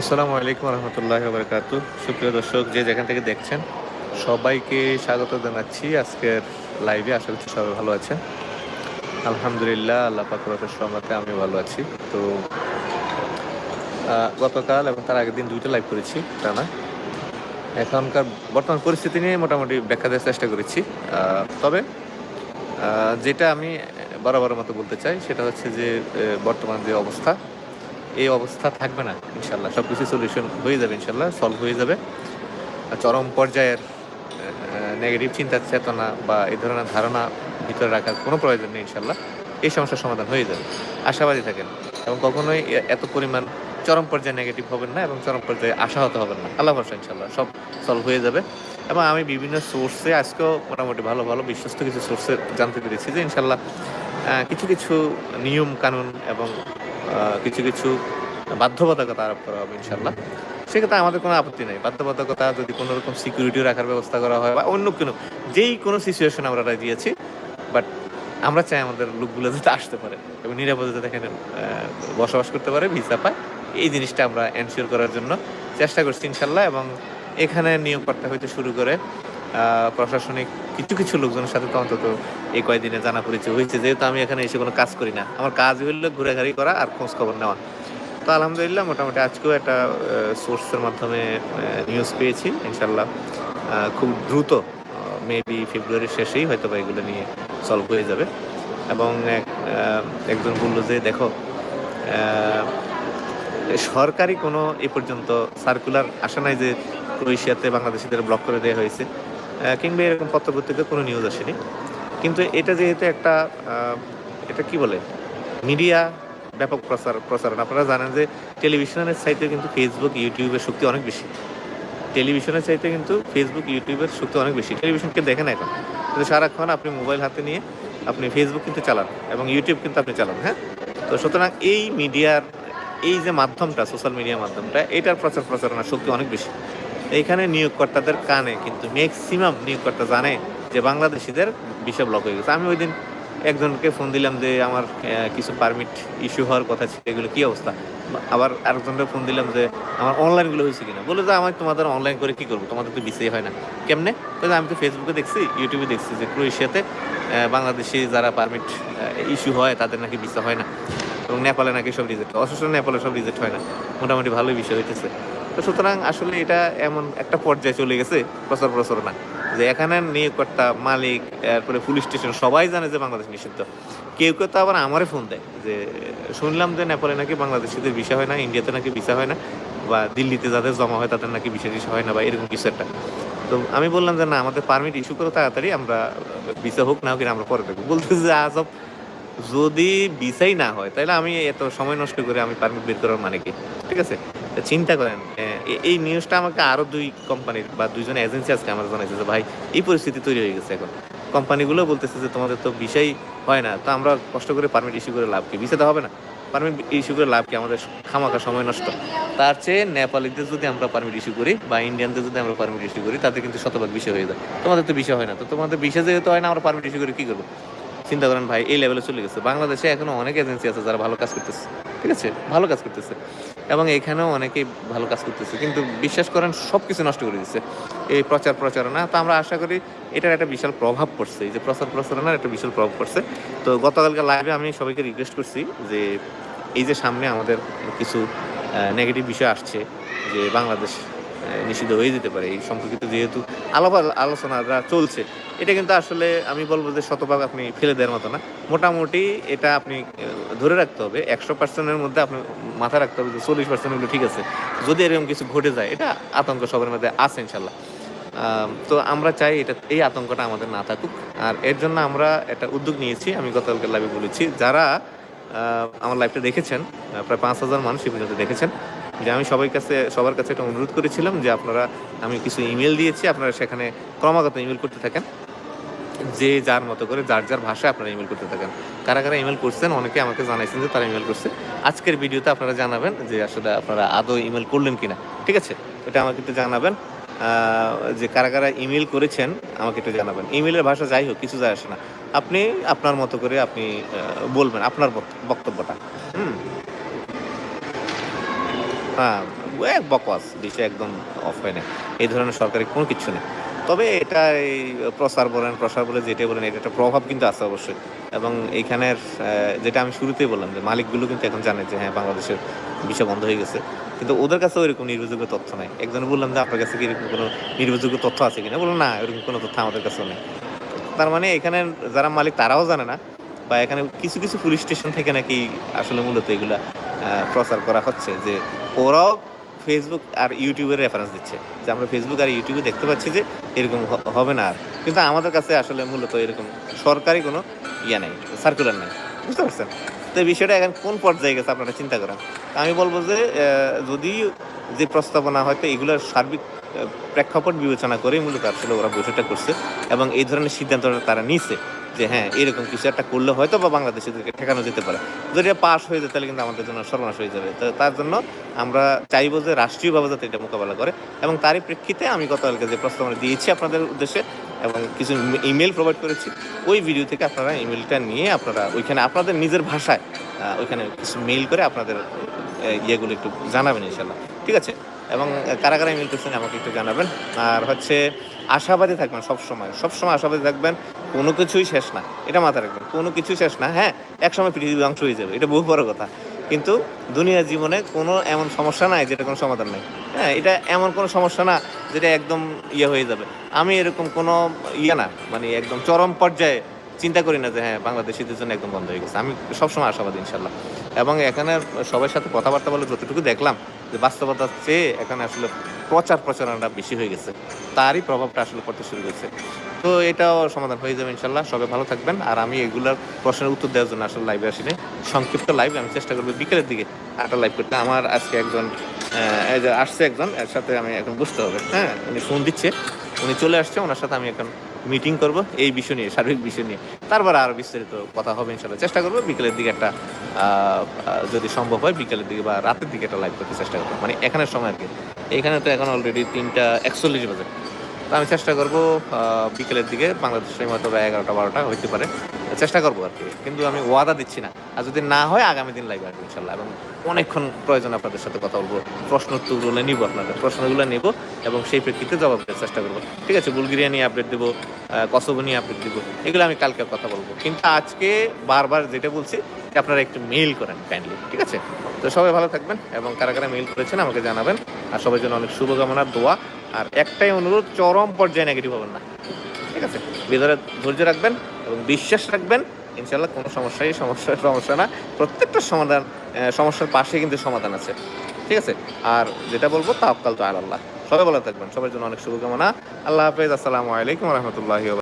আসসালামু আলাইকুম রহমতুল্লাহ বরকাত সুপ্রিয় দর্শক, যে যেখান থেকে দেখছেন, সবাইকে স্বাগত জানাচ্ছি আজকের লাইভে আশা করছি সবাই ভালো আছেন। আলহামদুলিল্লাহ, আল্লাহ পাকুরের সহমতে আমি ভালো আছি। তো গতকাল এবং তার আগের দিন দুইটা লাইভ করেছি, টানা। এখনকার বর্তমান পরিস্থিতি নিয়ে মোটামুটি ব্যাখ্যা দেওয়ার চেষ্টা করেছি। তবে যেটা আমি বরাবরের মতো বলতে চাই, সেটা হচ্ছে যে বর্তমান যে অবস্থা এই অবস্থা থাকবে না ইনশাল্লাহ সব কিছু সলিউশন হয়ে যাবে ইনশাল্লাহ সলভ হয়ে যাবে। চরম পর্যায়ের নেগেটিভ চিন্তা চেতনা বা এই ধরনের ধারণা ভিতরে রাখার কোনো প্রয়োজন নেই ইনশাল্লাহ এই সমস্যার সমাধান হয়ে যাবে। আশাবাদী থাকেন। এবং কখনোই এত পরিমাণ চরম পর্যায়ে নেগেটিভ হবেন না এবং চরম পর্যায়ে আশাহত হবেন না। আল্লাহ ভরসা ইনশাল্লাহ সব সলভ হয়ে যাবে। এবং আমি বিভিন্ন সোর্সে আজকেও মোটামুটি ভালো ভালো বিশ্বস্ত কিছু সোর্সে জানতে পেরেছি যে ইনশাল্লাহ কিছু কিছু নিয়ম কানুন এবং কিছু কিছু বাধ্যবাধকতা আরোপ করা হবে ইনশাল্লাহ সেক্ষেত্রে আমাদের কোনো আপত্তি নেই। বাধ্যবাধকতা যদি কোনো রকম সিকিউরিটি রাখার ব্যবস্থা করা হয় বা অন্য কোনো, যেই কোনো সিচুয়েশন আমরা আছি বাট আমরা চাই আমাদের লোকগুলো যাতে আসতে পারে এবং নিরাপদে যাতে এখানে বসবাস করতে পারে ভিসা পায়। এই জিনিসটা আমরা এনশিওর করার জন্য চেষ্টা করছি ইনশাল্লাহ এবং এখানে নিয়োগকর্তা হইতে শুরু করে প্রশাসনিক কিছু কিছু লোকজনের সাথে তো অন্তত এই কয়েকদিনে জানা পরিচয় হয়েছে। যেহেতু আমি এখানে এসে কোনো কাজ করি না। আমার কাজ হইল ঘুরে করা আর খোঁজ খবর নেওয়া। তো আলহামদুলিল্লাহ মোটামুটি আজকেও একটা সোর্সের মাধ্যমে নিউজ পেয়েছি ইনশাল্লাহ খুব দ্রুত মেবি ফেব্রুয়ারির শেষেই হয়তো বা এগুলো নিয়ে সলভ হয়ে যাবে। এবং এক, একজন বলল যে দেখো সরকারি কোনো এ পর্যন্ত সার্কুলার আসে নাই যে ক্রোয়েশিয়াতে বাংলাদেশিদের ব্লক করে দেওয়া হয়েছে। কিংবা এরকম পত্রপত্রিকা কোনো নিউজ আসেনি। কিন্তু এটা যেহেতু একটা এটা কি বলে? মিডিয়া ব্যাপক প্রচার প্রচারণ আপনারা জানেন যে টেলিভিশনের চাইতে কিন্তু ফেসবুক ইউটিউবের শক্তি অনেক বেশি। টেলিভিশনের চাইতে কিন্তু ফেসবুক ইউটিউবের শক্তি অনেক বেশি। টেলিভিশনকে দেখেন এখন। কিন্তু সারাক্ষণ আপনি মোবাইল হাতে নিয়ে আপনি ফেসবুক কিন্তু চালান এবং ইউটিউব কিন্তু আপনি চালান হ্যাঁ? তো সুতরাং এই মিডিয়ার এই যে মাধ্যমটা সোশ্যাল মিডিয়া মাধ্যমটা, এটার প্রচার প্রচারণার শক্তি অনেক বেশি। এইখানে নিয়োগকর্তাদের কানে, কিন্তু ম্যাক্সিমাম নিয়োগকর্তা জানে যে বাংলাদেশিদের বিষয় ব্লক হয়ে গেছে। আমি ওই দিন একজনকে ফোন দিলাম যে আমার কিছু পারমিট ইস্যু হওয়ার কথা ছিল, এগুলো কি অবস্থা? আবার আরেকজনকে ফোন দিলাম যে আমার অনলাইনগুলো হয়েছে কিনা? বলে যে আমি তোমাদের অনলাইন করে কি করব? তোমাদের তো বিষয় হয় না। কেমনে? বলে আমি তো ফেসবুকে দেখছি ইউটিউবে দেখছি যে ক্রোয়েশিয়াতে বাংলাদেশি যারা পারমিট ইস্যু হয়, তাদের নাকি ভিসা হয় না। এবং নেপালে নাকি সব রিজেক্ট অথচ নেপালে সব রিজেক্ট হয় না। মোটামুটি ভালোই বিষয় হইতেছে। তো সুতরাং আসলে এটা এমন একটা পর্যায়ে চলে গেছে, প্রচার প্রচারণা, যে এখানে নিয়োগকর্তা, মালিক তারপরে পুলিশ স্টেশন সবাই জানে যে বাংলাদেশ নিষিদ্ধ। কেউ কেউ তো আবার আমারে ফোন দেয় যে, শুনলাম যে নেপালে নাকি বাংলাদেশিদের ভিসা হয় না, ইন্ডিয়াতে নাকি ভিসা হয় না, বা দিল্লিতে যাদের জমা হয় তাদের নাকি ভিসা টিসা হয় না, বা এরকম কিছু একটা। তো আমি বললাম যে না, আমাদের পারমিট ইস্যু করো তাড়াতাড়ি আমরা ভিসা হোক, না হোক আমরা পরে দেখব। বলতেছে যে আজব যদি ভিসাই না হয় তাহলে আমি এত সময় নষ্ট করে আমি পারমিট বের করার মানে কি? ঠিক আছে? চিন্তা করেন এই নিউজটা আমাকে আরও দুই কোম্পানির বা দুইজন এজেন্সি আজকে আমার জানাইছে যে, ভাই, এই পরিস্থিতি তৈরি হয়ে গেছে এখন। কোম্পানিগুলো বলতেছে যে, তোমাদের তো বিষয় হয় না, তো আমরা কষ্ট করে পারমিট ইস্যু করে লাভ কি? ভিসাতে হবে না। পারমিট ইস্যু করে লাভ কি? আমাদের খামাখা সময় নষ্ট। তার চেয়ে নেপালিদের যদি আমরা পারমিট ইস্যু করি বা ইন্ডিয়ানদের যদি আমরা পারমিট ইস্যু করি, তাতে কিন্তু শতভাগ বিষয় হয়ে যায়। তোমাদের তো বিষয় হয় না, তো তোমাদের বিষয় যেহেতু হয় না, আমরা পারমিট ইস্যু করে কি করব? চিন্তা করেন ভাই, এই লেভেলে চলে গেছে। বাংলাদেশে এখনও অনেক এজেন্সি আছে যারা ভালো কাজ করতেছে, ঠিক আছে? ভালো কাজ করতেছে। এবং এখানেও অনেকেই ভালো কাজ করতেছে। কিন্তু বিশ্বাস করেন সব কিছু নষ্ট করে দিচ্ছে। এই প্রচার প্রচারণা, তো আমরা আশা করি এটার একটা বিশাল প্রভাব পড়ছে। যে প্রচার প্রচারণার একটা বিশাল প্রভাব পড়ছে। তো গতকালকে লাইভে আমি সবাইকে রিকোয়েস্ট করছি যে, এই যে সামনে আমাদের কিছু নেগেটিভ বিষয় আসছে, যে বাংলাদেশ নিষিদ্ধ হয়ে যেতে পারে এই সম্পর্কিত যেহেতু আলাপ আলোচনাটা চলছে। এটা কিন্তু আসলে আমি বলব যে শতভাগ আপনি ফেলে দেওয়ার মতো না। মোটামুটি এটা আপনি ধরে রাখতে হবে, একশো পার্সেন্টের মধ্যে আপনি মাথায় রাখতে হবে যে চল্লিশ পার্সেন্ট হলো ঠিক আছে। যদি এরকম কিছু ঘটে যায়, এটা আতঙ্ক সবার মধ্যে আছে ইনশাল্লাহ। তো আমরা চাই এটা, এই আতঙ্কটা আমাদের না থাকুক। আর এর জন্য আমরা একটা উদ্যোগ নিয়েছি, আমি গতকালকে লাইভে বলেছি, যারা আমার লাইভটা দেখেছেন প্রায় পাঁচ হাজার মানুষ পর্যন্ত দেখেছেন। যে আমি সবাই কাছে, সবার কাছে একটা অনুরোধ করেছিলাম যে আপনারা, আমি কিছু ইমেল দিয়েছি, আপনারা সেখানে ক্রমাগত ইমেল করতে থাকেন। যে যার মতো করে, যার যার ভাষায় আপনারা ইমেল করতে থাকেন। কারা কারা ইমেল করছেন, অনেকে আমাকে জানাইছেন যে তারা ইমেল করছে। আজকের ভিডিওতে আপনারা জানাবেন যে আসলে আপনারা আদৌ ইমেল করলেন কিনা। ঠিক আছে? এটা আমাকে একটু জানাবেন। যে কারা কারা ইমেল করেছেন, আমাকে একটু জানাবেন। ইমেলের ভাষা যাই হোক, কিছু যায় আসে না। আপনি আপনার মতো করে আপনি বলবেন আপনার বক্তব্যটা। হুম? হ্যাঁ এক বকওয়াস ডিশে একদম অফ হয় না এই ধরনের সরকারি কোনো কিছু নেই। তবে এটা এই প্রসার বলেন, প্রসার বলে যেটা বলেন এটা একটা প্রভাব কিন্তু আছে অবশ্যই। এবং এইখানের যেটা আমি শুরুতেই বললাম যে মালিকগুলো কিন্তু এখন জানে যে হ্যাঁ বাংলাদেশের বিষয় বন্ধ হয়ে গেছে। কিন্তু ওদের কাছেও এরকম নির্ভরযোগ্য তথ্য নাই। একজনে বললাম যে, আপনার কাছে কি এরকম কোনো নির্ভরযোগ্য তথ্য আছে কিনা? বলল না এরকম কোনো তথ্য আমাদের কাছেও নেই। তার মানে এখানে যারা মালিক তারাও জানে না। বা এখানে কিছু কিছু পুলিশ স্টেশন থেকে নাকি আসলে মূলত এগুলা প্রচার করা হচ্ছে যে ওরাও ফেসবুক আর ইউটিউবের রেফারেন্স দিচ্ছে। যে আমরা ফেসবুক আর ইউটিউবে দেখতে পাচ্ছি যে এরকম হবে না আর। কিন্তু আমাদের কাছে আসলে মূলত এরকম সরকারি কোনো ইয়ে নেই সার্কুলার নেই। বুঝতে পারছেন? তো এই বিষয়টা এখন কোন পর্যায়ে গেছে আপনারা চিন্তা করেন? আমি বলব যে যদি যে প্রস্তাবনা হয়তো এগুলোর সার্বিক প্রেক্ষাপট বিবেচনা করে মূলত আসলে ওরা বৈঠকটা করছে এবং এই ধরনের সিদ্ধান্তটা তারা নিছে যে হ্যাঁ এরকম কিছু একটা করলে হয়তো বা বাংলাদেশিদেরকে ঠেকানো যেতে পারে। যদি এটা পাস হয়ে যায়, তাহলে কিন্তু আমাদের জন্য সর্বনাশ হয়ে যাবে। তো তার জন্য আমরা চাইব যে রাষ্ট্রীয়ভাবে যাতে এটা মোকাবেলা করে এবং তারই প্রেক্ষিতে আমি গতকালকে যে প্রস্তাবনা দিয়েছি আপনাদের উদ্দেশ্যে এবং কিছু ইমেল প্রোভাইড করেছি, ওই ভিডিও থেকে আপনারা ইমেলটা নিয়ে আপনারা ওইখানে আপনাদের নিজের ভাষায় ওইখানে কিছু মেইল করে আপনাদের ইয়েগুলো একটু জানাবেন ইনশাল্লাহ ঠিক আছে? এবং কারা কারা ইমেল করছেন, আমাকে একটু জানাবেন। আর হচ্ছে, আশাবাদী থাকবেন সবসময়। সবসময় আশাবাদী থাকবেন কোনো কিছুই শেষ না। এটা মাথায় রাখবেন, কোনো কিছুই শেষ না। হ্যাঁ একসময় পৃথিবী ধ্বংস হয়ে যাবে, এটা বহু বড় কথা। কিন্তু দুনিয়ার জীবনে কোনো এমন সমস্যা নাই যেটা কোনো সমাধান নাই। হ্যাঁ এটা এমন কোনো সমস্যা না যেটা একদম ইয়ে হয়ে যাবে। আমি এরকম কোনো ইয়ে না মানে একদম চরম পর্যায়ে চিন্তা করি না যে হ্যাঁ বাংলাদেশিদের জন্য একদম বন্ধ হয়ে গেছে। আমি সবসময় আশাবাদী ইনশাল্লাহ এবং এখানে সবার সাথে কথাবার্তা বলে যতটুকু দেখলাম যে, বাস্তবতার চেয়ে এখানে আসলে প্রচার প্রচারণাটা বেশি হয়ে গেছে। তারই প্রভাবটা আসলে পড়তে শুরু করেছে। তো এটাও সমাধান হয়ে যাবে ইনশাল্লাহ। সবাই ভালো থাকবেন। আর আমি এগুলার প্রশ্নের উত্তর দেওয়ার জন্য আসলে লাইভে আসিনি। সংক্ষিপ্ত লাইভ আমি চেষ্টা করব বিকেলের দিকে একটা লাইভ করতে। আমার আজকে একজন আসছে একজন, এর সাথে আমি এখন বুঝতে হবে। হ্যাঁ উনি ফোন দিচ্ছে। উনি চলে আসছে। ওনার সাথে আমি এখন মিটিং করব। এই বিষয় নিয়ে, সার্বিক বিষয় নিয়ে। তারপরে আরও বিস্তারিত কথা হবে ইনশাল্লাহ। চেষ্টা করব বিকেলের দিকে একটা যদি সম্ভব হয় বিকেলের দিকে বা রাতের দিকে একটা লাইভ করতে চেষ্টা করব। মানে এখানের সময় আর কি। এখানে তো এখন অলরেডি তিনটা একচল্লিশ বাজে। তো আমি চেষ্টা করব বিকেলের দিকে বাংলাদেশের মতো বা এগারোটা, বারোটা হইতে পারে। চেষ্টা করব আর কি, কিন্তু আমি ওয়াদা দিচ্ছি না। আর যদি না হয়, আগামী দিন লাইভ আসব ইনশাল্লাহ। এবং অনেকক্ষণ প্রয়োজন আপনাদের সাথে কথা বলব, প্রশ্ন উত্তরগুলো নিব আপনাদের, প্রশ্নগুলো নেব এবং সেই প্রেক্ষিতে জবাব দেওয়ার চেষ্টা করব। ঠিক আছে, বুলগেরিয়া নিয়ে আপডেট দেবো কসোভো নিয়ে আপডেট দেবো, এগুলো আমি কালকে কথা বলব। কিন্তু আজকে বারবার যেটা বলছি আপনারা একটু মেইল করেন কাইন্ডলি ঠিক আছে? তো সবাই ভালো থাকবেন এবং কারা কারা মেইল করেছেন আমাকে জানাবেন। আর সবার জন্য অনেক শুভকামনা, দোয়া, আর একটাই অনুরোধ, চরম পর্যায়ে নেগেটিভ হবেন না। ঠিক আছে? ভিতরে ধৈর্য রাখবেন এবং বিশ্বাস রাখবেন। ইনশাল্লাহ কোনো সমস্যাই, সমস্যা সমস্যা না। প্রত্যেকটা সমাধান সমস্যার পাশে কিন্তু সমাধান আছে। ঠিক আছে? আর যেটা বলব তাওকাল তো আল্লাহ সবাই ভালো থাকবেন। সবার জন্য অনেক শুভকামনা। আল্লাহ হাফেজ। আসসালামু আলাইকুম রহমতুল্লাহি